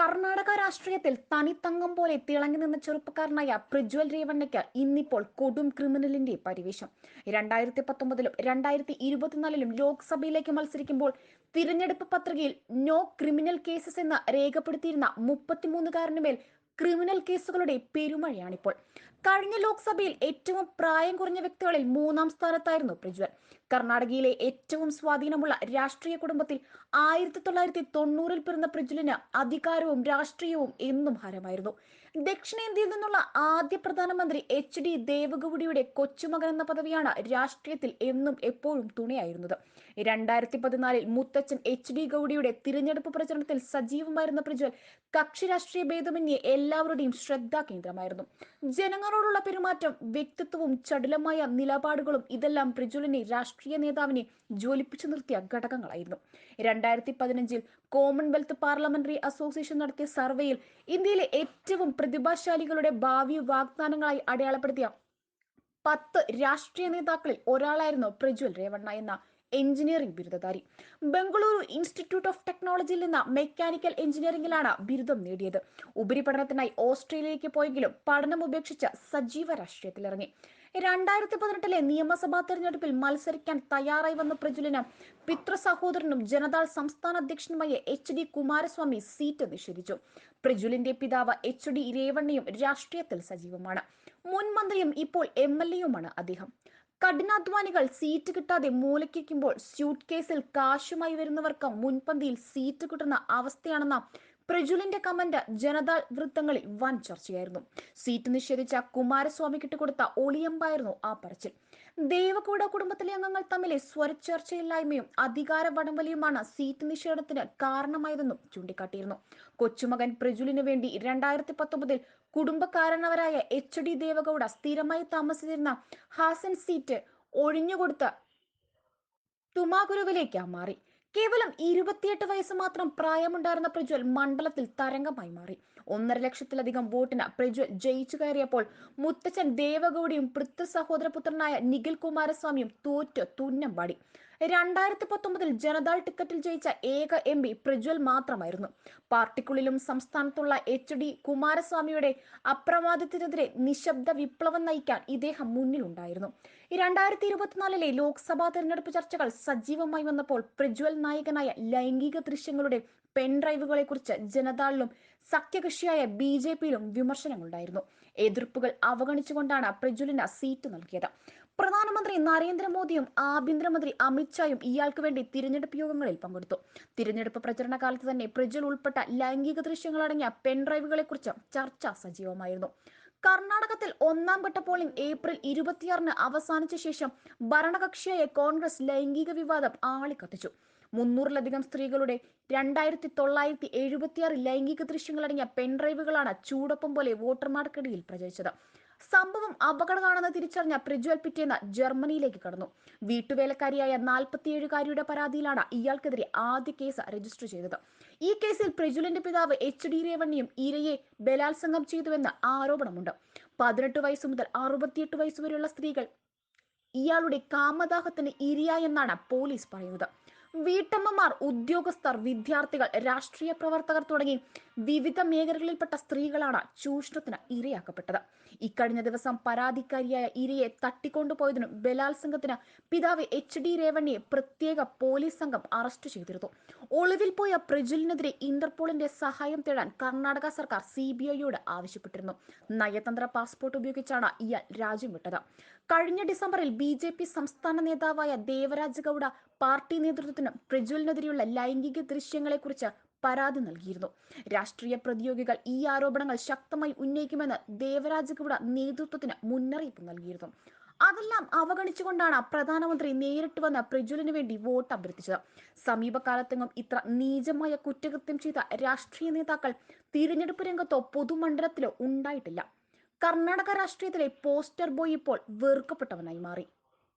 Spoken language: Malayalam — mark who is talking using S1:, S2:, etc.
S1: കർണാടക രാഷ്ട്രീയത്തിൽ തനിത്തങ്കം പോലെ തിളങ്ങി നിന്ന ചെറുപ്പക്കാരനായ പ്രജ്വൽ രേവണ്ണയ്ക്ക് ഇന്നിപ്പോൾ കൊടും ക്രിമിനലിന്റെ പരിവേഷം. രണ്ടായിരത്തി പത്തൊമ്പതിലും രണ്ടായിരത്തി ഇരുപത്തിനാലിലും ലോക്സഭയിലേക്ക് മത്സരിക്കുമ്പോൾ തിരഞ്ഞെടുപ്പ് പത്രികയിൽ നോ ക്രിമിനൽ കേസസ് എന്ന് രേഖപ്പെടുത്തിയിരുന്ന മുപ്പത്തിമൂന്നുകാരന് മേൽ ക്രിമിനൽ കേസുകളുടെ പെരുമഴയാണിപ്പോൾ. കഴിഞ്ഞ ലോക്സഭയിൽ ഏറ്റവും പ്രായം കുറഞ്ഞ വ്യക്തികളിൽ മൂന്നാം സ്ഥാനത്തായിരുന്നു പ്രജ്വൽ. കർണാടകയിലെ ഏറ്റവും സ്വാധീനമുള്ള രാഷ്ട്രീയ കുടുംബത്തിൽ ആയിരത്തി തൊള്ളായിരത്തി തൊണ്ണൂറിൽ പിറന്ന പ്രജ്വലിന് അധികാരവും രാഷ്ട്രീയവും എന്നും ഹരമായിരുന്നു ദക്ഷിണേന്ത്യയിൽ നിന്നുള്ള ആദ്യ പ്രധാനമന്ത്രി എച്ച് ഡി ദേവഗൌഡിയുടെ കൊച്ചുമകൻ എന്ന പദവിയാണ് രാഷ്ട്രീയത്തിൽ എന്നും എപ്പോഴും തുണയായിരുന്നത്. രണ്ടായിരത്തി പതിനാലിൽ മുത്തച്ഛൻ എച്ച് ഡി ഗൌഡിയുടെ തിരഞ്ഞെടുപ്പ് പ്രചരണത്തിൽ സജീവമായിരുന്ന പ്രജ്വൽ കക്ഷി രാഷ്ട്രീയ ഭേദമന്യേ എല്ലാവരുടെയും ശ്രദ്ധാ കേന്ദ്രമായിരുന്നു. ജനങ്ങളോടുള്ള പെരുമാറ്റം വ്യക്തിത്വവും ചടുലമായ നിലപാടുകളും ഇതെല്ലാം പ്രജ്വലിനെ രാഷ്ട്രീയ നേതാവിനെ ജ്വലിപ്പിച്ചു നിർത്തിയ ഘടകങ്ങളായിരുന്നു. രണ്ടായിരത്തി പതിനഞ്ചിൽ കോമൺവെൽത്ത് പാർലമെന്ററി അസോസിയേഷൻ നടത്തിയ സർവേയിൽ ഇന്ത്യയിലെ ഏറ്റവും പ്രതിഭാശാലികളുടെ ഭാവി വാഗ്ദാനങ്ങളായി അടയാളപ്പെടുത്തിയ പത്ത് രാഷ്ട്രീയ നേതാക്കളിൽ ഒരാളായിരുന്നു പ്രജ്വൽ രേവണ്ണ എന്ന എഞ്ചിനീയറിംഗ് ബിരുദധാരി. ബംഗളൂരു ഇൻസ്റ്റിറ്റ്യൂട്ട് ഓഫ് ടെക്നോളജിയിൽ നിന്ന് മെക്കാനിക്കൽ എഞ്ചിനീയറിംഗിലാണ് ബിരുദം നേടിയത്. ഉപരിപഠനത്തിനായി ഓസ്ട്രേലിയയിലേക്ക് പോയെങ്കിലും പഠനം ഉപേക്ഷിച്ച് സജീവ രാഷ്ട്രീയത്തിലിറങ്ങി. രണ്ടായിരത്തി പതിനെട്ടിലെ നിയമസഭാ തെരഞ്ഞെടുപ്പിൽ മത്സരിക്കാൻ തയ്യാറായി വന്ന പ്രജ്വലിന് പിതൃ സഹോദരനും ജനതാൾ സംസ്ഥാന അധ്യക്ഷനുമായ എച്ച് ഡി കുമാരസ്വാമി സീറ്റ് നിഷേധിച്ചു. പ്രജ്വലിന്റെ പിതാവ് എച്ച് ഡി രേവണ്ണയും രാഷ്ട്രീയത്തിൽ സജീവമാണ്. മുൻ മന്ത്രിയും ഇപ്പോൾ എം എൽ എയുമാണ് അദ്ദേഹം. കഠിനാധ്വാനികൾ സീറ്റ് കിട്ടാതെ മൂലയ്ക്കുമ്പോൾ സ്യൂട്ട് കേസിൽ കാശുമായി വരുന്നവർക്ക് മുൻപന്തിയിൽ സീറ്റ് കിട്ടുന്ന അവസ്ഥയാണെന്ന പ്രജുലിന്റെ കമന്റ് ജനതാൾ വൃത്തങ്ങളിൽ വൻ ചർച്ചയായിരുന്നു. സീറ്റ് നിഷേധിച്ച കുമാരസ്വാമി കൊടുത്ത ഒളിയമ്പായിരുന്നു ആ പറച്ചിൽ. ദേവഗൌഡ കുടുംബത്തിലെ അംഗങ്ങൾ തമ്മിലെ സ്വരച്ചേർച്ചയില്ലായ്മയും അധികാര വടംവലിയുമാണ് സീറ്റ് നിഷേധത്തിന് കാരണമായതെന്നും ചൂണ്ടിക്കാട്ടിയിരുന്നു. കൊച്ചുമകൻ പ്രജുലിന് വേണ്ടി രണ്ടായിരത്തി പത്തൊമ്പതിൽ കുടുംബക്കാരനവരായ എച്ച് ഡി ദേവഗൌഡ സ്ഥിരമായി താമസിച്ചിരുന്ന ഹാസൻ സീറ്റ് ഒഴിഞ്ഞുകൊടുത്ത് തുമാകുരുവിലേക്ക് മാറി. കേവലം ഇരുപത്തിയെട്ട് വയസ്സ് മാത്രം പ്രായമുണ്ടായിരുന്ന പ്രജ്വൽ മണ്ഡലത്തിൽ തരംഗമായി മാറി. ഒന്നര ലക്ഷത്തിലധികം വോട്ടിന് പ്രജ്വൽ ജയിച്ചു കയറിയപ്പോൾ മുത്തച്ഛൻ ദേവഗൌഡിയും പൃഥ്വി സഹോദരപുത്രനായ നിഖിൽ കുമാരസ്വാമിയും തോറ്റ് തുന്നം പാടി രണ്ടായിരത്തി പത്തൊമ്പതിൽ ജനതാൾ ടിക്കറ്റിൽ ജയിച്ച ഏക എം പി പ്രജ്വൽ മാത്രമായിരുന്നു. പാർട്ടിക്കുള്ളിലും സംസ്ഥാനത്തുള്ള എച്ച് ഡി കുമാരസ്വാമിയുടെ അപ്രമാദത്തിനെതിരെ നിശബ്ദ വിപ്ലവം നയിക്കാൻ ഇദ്ദേഹം മുന്നിലുണ്ടായിരുന്നു. രണ്ടായിരത്തി ഇരുപത്തിനാലിലെ ലോക്സഭാ തെരഞ്ഞെടുപ്പ് ചർച്ചകൾ സജീവമായി വന്നപ്പോൾ പ്രജ്വൽ നായകനായ ലൈംഗിക ദൃശ്യങ്ങളുടെ പെൻഡ്രൈവുകളെ കുറിച്ച് ജനതാളിലും സഖ്യകക്ഷിയായ ബി ജെ പിയിലും വിമർശനങ്ങളുണ്ടായിരുന്നു. എതിർപ്പുകൾ അവഗണിച്ചുകൊണ്ടാണ് പ്രജ്വലിന് സീറ്റ് നൽകിയത്. പ്രധാനമന്ത്രി നരേന്ദ്രമോദിയും ആഭ്യന്തരമന്ത്രി അമിത്ഷായും ഇയാൾക്ക് വേണ്ടി തിരഞ്ഞെടുപ്പ് യോഗങ്ങളിൽ പങ്കെടുത്തു. തിരഞ്ഞെടുപ്പ് പ്രചരണ കാലത്ത് തന്നെ പ്രജ്വൽ ഉൾപ്പെട്ട ലൈംഗിക ദൃശ്യങ്ങളടങ്ങിയ പെൻഡ്രൈവുകളെ കുറിച്ച് ചർച്ച സജീവമായിരുന്നു. കർണാടകത്തിൽ ഒന്നാം ഘട്ട പോളിംഗ് ഏപ്രിൽ ഇരുപത്തിയാറിന് അവസാനിച്ച ശേഷം ഭരണകക്ഷിയായ കോൺഗ്രസ് ലൈംഗിക വിവാദം ആളിക്കത്തിച്ചു. മുന്നൂറിലധികം സ്ത്രീകളുടെ രണ്ടായിരത്തി തൊള്ളായിരത്തി എഴുപത്തിയാറ് ലൈംഗിക ദൃശ്യങ്ങളടങ്ങിയ പെൻഡ്രൈവുകളാണ് ചൂടൊപ്പം പോലെ വോട്ടർമാർക്കിടയിൽ പ്രചരിച്ചത്. സംഭവം അപകടമാണെന്ന് തിരിച്ചറിഞ്ഞ പ്രജ്വൽ പിറ്റേന്ന് ജർമ്മനിയിലേക്ക് കടന്നു. വീട്ടുവേലക്കാരിയായ നാൽപ്പത്തിയേഴുകാരിയുടെ പരാതിയിലാണ് ഇയാൾക്കെതിരെ ആദ്യ കേസ് രജിസ്റ്റർ ചെയ്തത്. ഈ കേസിൽ പ്രജ്വലിന്റെ പിതാവ് എച്ച് ഡി രേവണ്ണിയും ഇരയെ ബലാത്സംഗം ചെയ്തുവെന്ന് ആരോപണമുണ്ട്. പതിനെട്ട് വയസ്സ് മുതൽ അറുപത്തിയെട്ട് വയസ്സ് വരെയുള്ള സ്ത്രീകൾ ഇയാളുടെ കാമദാഹത്തിന് ഇരയായെന്നാണ് പോലീസ് പറയുന്നത്. വീട്ടമ്മമാർ ഉദ്യോഗസ്ഥർ വിദ്യാർത്ഥികൾ രാഷ്ട്രീയ പ്രവർത്തകർ തുടങ്ങി വിവിധ മേഖലകളിൽപ്പെട്ട സ്ത്രീകളാണ് ചൂഷണത്തിന് ഇരയാക്കപ്പെട്ടത്. ഇക്കഴിഞ്ഞ ദിവസം പരാതിക്കാരിയായ ഇരയെ തട്ടിക്കൊണ്ടുപോയതിനും ബലാത്സംഗത്തിന് പിതാവ് എച്ച് ഡി രേവണ്ണിയെ പ്രത്യേക പോലീസ് സംഘം അറസ്റ്റ് ചെയ്തിരുന്നു. ഒളിവിൽ പോയ പ്രജുലിനെതിരെ ഇന്റർപോളിന്റെ സഹായം തേടാൻ കർണാടക സർക്കാർ സി ബി ഐയോട് ആവശ്യപ്പെട്ടിരുന്നു. നയതന്ത്ര പാസ്പോർട്ട് ഉപയോഗിച്ചാണ് ഇയാൾ രാജ്യം വിട്ടത്. കഴിഞ്ഞ ഡിസംബറിൽ ബി സംസ്ഥാന നേതാവായ ദേവരാജ് ഗൌഡ പാർട്ടി നേതൃത്വത്തിന് പ്രജ്വലിനെതിരെയുള്ള ലൈംഗിക ദൃശ്യങ്ങളെക്കുറിച്ച് പരാതി നൽകിയിരുന്നു. രാഷ്ട്രീയ പ്രതിയോഗികൾ ഈ ആരോപണങ്ങൾ ശക്തമായി ഉന്നയിക്കുമെന്ന് ദേവരാജ് ഗൌഡ നേതൃത്വത്തിന് മുന്നറിയിപ്പ് നൽകിയിരുന്നു. അതെല്ലാം അവഗണിച്ചുകൊണ്ടാണ് പ്രധാനമന്ത്രി നേരിട്ട് വന്ന പ്രജ്വലിന് വേണ്ടി വോട്ട് അഭ്യർത്ഥിച്ചത്. സമീപകാലത്തെങ്ങും ഇത്ര നീചമായ കുറ്റകൃത്യം ചെയ്ത രാഷ്ട്രീയ നേതാക്കൾ തിരഞ്ഞെടുപ്പ് രംഗത്തോ പൊതുമണ്ഡലത്തിലോ ഉണ്ടായിട്ടില്ല. കർണാടക രാഷ്ട്രീയത്തിലെ പോസ്റ്റർ ബോയ് ഇപ്പോൾ വെറുക്കപ്പെട്ടവനായി മാറി.